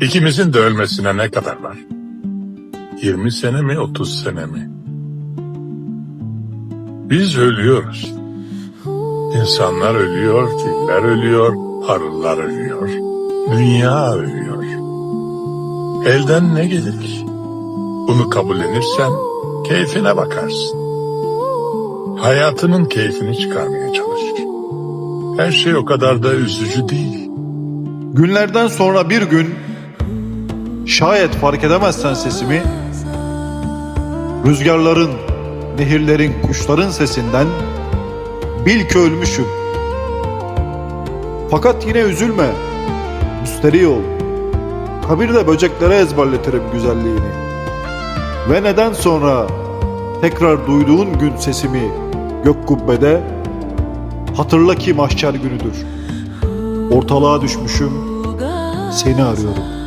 İkimizin de ölmesine ne kadar var? 20 sene mi 30 sene mi? Biz ölüyoruz. İnsanlar ölüyor, filler ölüyor, arılar ölüyor. Dünya ölüyor. Elden ne gelir? Bunu kabullenirsen keyfine bakarsın. Hayatının keyfini çıkarmaya çalış. Her şey o kadar da üzücü değil. Günlerden sonra bir gün şayet fark edemezsen sesimi rüzgarların, nehirlerin, kuşların sesinden bil ki ölmüşüm. Fakat yine üzülme, müsterih ol. Kabirde böceklere ezberletirim güzelliğini. Ve neden sonra tekrar duyduğun gün sesimi gök kubbede hatırla ki mahşer günüdür. Ortalığa düşmüşüm, seni arıyorum.